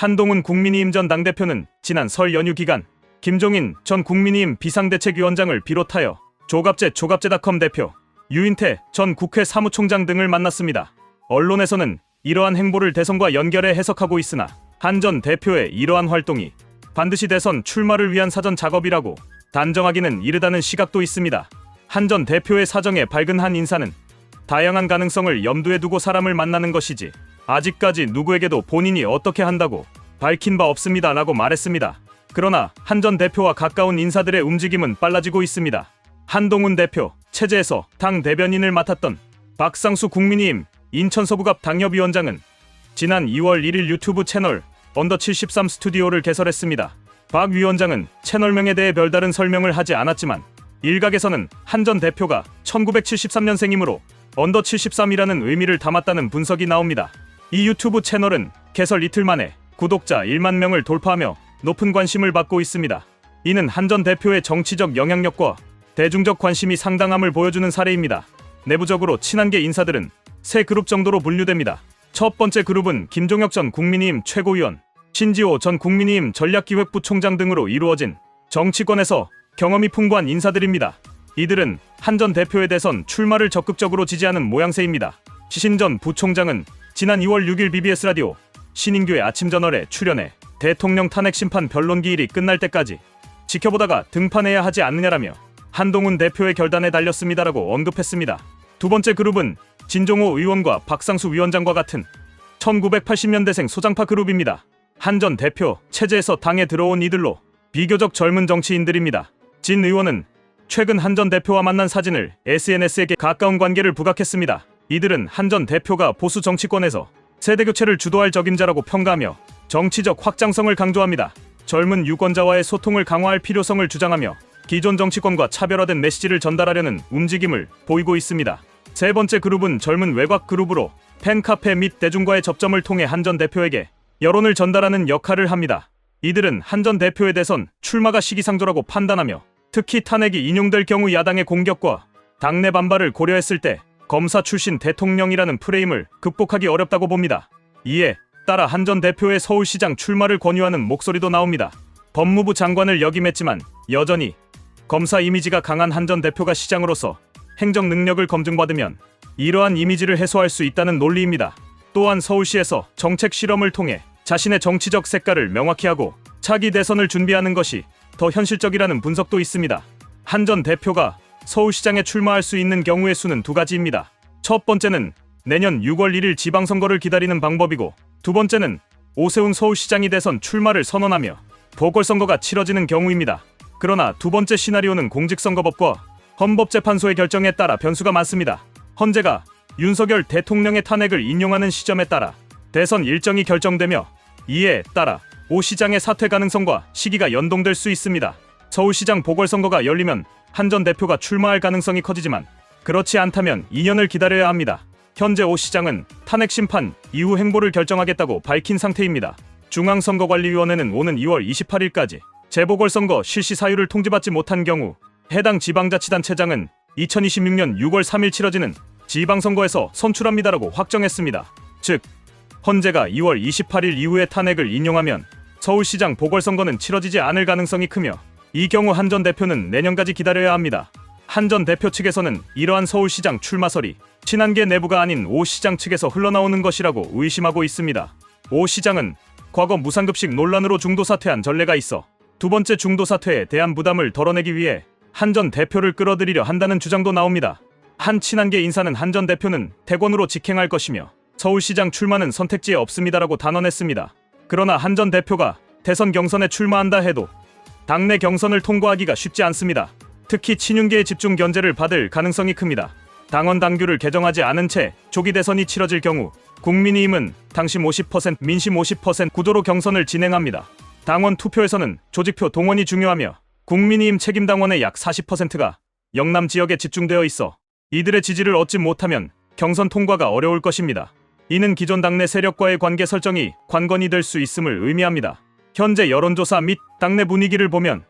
한동훈 국민의힘 전 당대표는 지난 설 연휴 기간 김종인 전 국민의힘 비상대책위원장을 비롯하여 조갑제 조갑제닷컴 대표, 유인태 전 국회 사무총장 등을 만났습니다. 언론에서는 이러한 행보를 대선과 연결해 해석하고 있으나 한 전 대표의 이러한 활동이 반드시 대선 출마를 위한 사전 작업이라고 단정하기는 이르다는 시각도 있습니다. 한 전 대표의 사정에 밝은 한 인사는 다양한 가능성을 염두에 두고 사람을 만나는 것이지 아직까지 누구에게도 본인이 어떻게 한다고 밝힌 바 없습니다 라고 말했습니다. 그러나 한 전 대표와 가까운 인사들의 움직임은 빨라지고 있습니다. 한동훈 대표 체제에서 당 대변인을 맡았던 박상수 국민의힘 인천서부갑 당협위원장은 지난 2월 1일 유튜브 채널 언더 73 스튜디오를 개설했습니다. 박 위원장은 채널명에 대해 별다른 설명을 하지 않았지만 일각에서는 한 전 대표가 1973년생이므로 언더 73이라는 의미를 담았다는 분석이 나옵니다. 이 유튜브 채널은 개설 이틀 만에 구독자 1만 명을 돌파하며 높은 관심을 받고 있습니다. 이는 한전 대표의 정치적 영향력과 대중적 관심이 상당함을 보여주는 사례입니다. 내부적으로 친한계 인사들은 세 그룹 정도로 분류됩니다. 첫 번째 그룹은 김종혁 전 국민의힘 최고위원, 신지호 전 국민의힘 전략기획부 총장 등으로 이루어진 정치권에서 경험이 풍부한 인사들입니다. 이들은 한전 대표의 대선 출마를 적극적으로 지지하는 모양새입니다. 시신 전 부총장은 지난 2월 6일 BBS 라디오 신인규의 아침 저널에 출연해 대통령 탄핵 심판 변론 기일이 끝날 때까지 지켜보다가 등판해야 하지 않느냐라며 한동훈 대표의 결단에 달렸습니다라고 언급했습니다. 두 번째 그룹은 진종호 의원과 박상수 위원장과 같은 1980년대생 소장파 그룹입니다. 한전 대표 체제에서 당에 들어온 이들로 비교적 젊은 정치인들입니다. 진 의원은 최근 한전 대표와 만난 사진을 SNS에게 가까운 관계를 부각했습니다. 이들은 한 전 대표가 보수 정치권에서 세대 교체를 주도할 적임자라고 평가하며 정치적 확장성을 강조합니다. 젊은 유권자와의 소통을 강화할 필요성을 주장하며 기존 정치권과 차별화된 메시지를 전달하려는 움직임을 보이고 있습니다. 세 번째 그룹은 젊은 외곽 그룹으로 팬카페 및 대중과의 접점을 통해 한 전 대표에게 여론을 전달하는 역할을 합니다. 이들은 한 전 대표의 대선 출마가 시기상조라고 판단하며 특히 탄핵이 인용될 경우 야당의 공격과 당내 반발을 고려했을 때 검사 출신 대통령이라는 프레임을 극복하기 어렵다고 봅니다. 이에 따라 한 전 대표의 서울시장 출마를 권유하는 목소리도 나옵니다. 법무부 장관을 역임했지만 여전히 검사 이미지가 강한 한 전 대표가 시장으로서 행정 능력을 검증받으면 이러한 이미지를 해소할 수 있다는 논리입니다. 또한 서울시에서 정책 실험을 통해 자신의 정치적 색깔을 명확히 하고 차기 대선을 준비하는 것이 더 현실적이라는 분석도 있습니다. 한 전 대표가 서울시장에 출마할 수 있는 경우의 수는 두 가지입니다. 첫 번째는 내년 6월 1일 지방선거를 기다리는 방법이고 두 번째는 오세훈 서울시장이 대선 출마를 선언하며 보궐선거가 치러지는 경우입니다. 그러나 두 번째 시나리오는 공직선거법과 헌법재판소의 결정에 따라 변수가 많습니다. 헌재가 윤석열 대통령의 탄핵을 인용하는 시점에 따라 대선 일정이 결정되며 이에 따라 오 시장의 사퇴 가능성과 시기가 연동될 수 있습니다. 서울시장 보궐선거가 열리면 한 전 대표가 출마할 가능성이 커지지만 그렇지 않다면 2년을 기다려야 합니다. 현재 오 시장은 탄핵 심판 이후 행보를 결정하겠다고 밝힌 상태입니다. 중앙선거관리위원회는 오는 2월 28일까지 재보궐선거 실시 사유를 통지받지 못한 경우 해당 지방자치단체장은 2026년 6월 3일 치러지는 지방선거에서 선출합니다라고 확정했습니다. 즉, 헌재가 2월 28일 이후에 탄핵을 인용하면 서울시장 보궐선거는 치러지지 않을 가능성이 크며 이 경우 한 전 대표는 내년까지 기다려야 합니다. 한 전 대표 측에서는 이러한 서울시장 출마설이 친한계 내부가 아닌 오 시장 측에서 흘러나오는 것이라고 의심하고 있습니다. 오 시장은 과거 무상급식 논란으로 중도 사퇴한 전례가 있어 두 번째 중도 사퇴에 대한 부담을 덜어내기 위해 한 전 대표를 끌어들이려 한다는 주장도 나옵니다. 한 친한계 인사는 한 전 대표는 대권으로 직행할 것이며 서울시장 출마는 선택지에 없습니다라고 단언했습니다. 그러나 한 전 대표가 대선 경선에 출마한다 해도 당내 경선을 통과하기가 쉽지 않습니다. 특히 친윤계의 집중 견제를 받을 가능성이 큽니다. 당원 당규를 개정하지 않은 채 조기 대선이 치러질 경우 국민의힘은 당심 50% 민심 50% 구도로 경선을 진행합니다. 당원 투표에서는 조직표 동원이 중요하며 국민의힘 책임 당원의 약 40%가 영남 지역에 집중되어 있어 이들의 지지를 얻지 못하면 경선 통과가 어려울 것입니다. 이는 기존 당내 세력과의 관계 설정이 관건이 될 수 있음을 의미합니다. 현재 여론조사 및 당내 분위기를 보면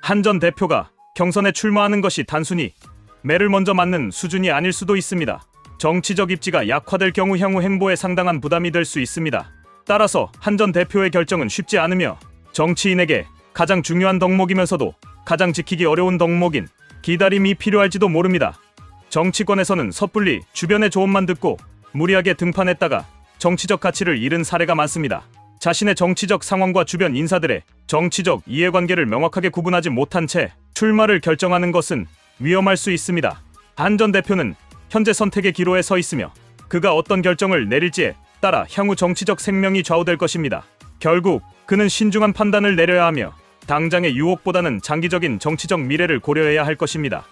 한 전 대표가 경선에 출마하는 것이 단순히 매를 먼저 맞는 수준이 아닐 수도 있습니다. 정치적 입지가 약화될 경우 향후 행보에 상당한 부담이 될 수 있습니다. 따라서 한 전 대표의 결정은 쉽지 않으며 정치인에게 가장 중요한 덕목이면서도 가장 지키기 어려운 덕목인 기다림이 필요할지도 모릅니다. 정치권에서는 섣불리 주변의 조언만 듣고 무리하게 등판했다가 정치적 가치를 잃은 사례가 많습니다. 자신의 정치적 상황과 주변 인사들의 정치적 이해관계를 명확하게 구분하지 못한 채 출마를 결정하는 것은 위험할 수 있습니다. 한 전 대표는 현재 선택의 기로에 서 있으며 그가 어떤 결정을 내릴지에 따라 향후 정치적 생명이 좌우될 것입니다. 결국 그는 신중한 판단을 내려야 하며 당장의 유혹보다는 장기적인 정치적 미래를 고려해야 할 것입니다.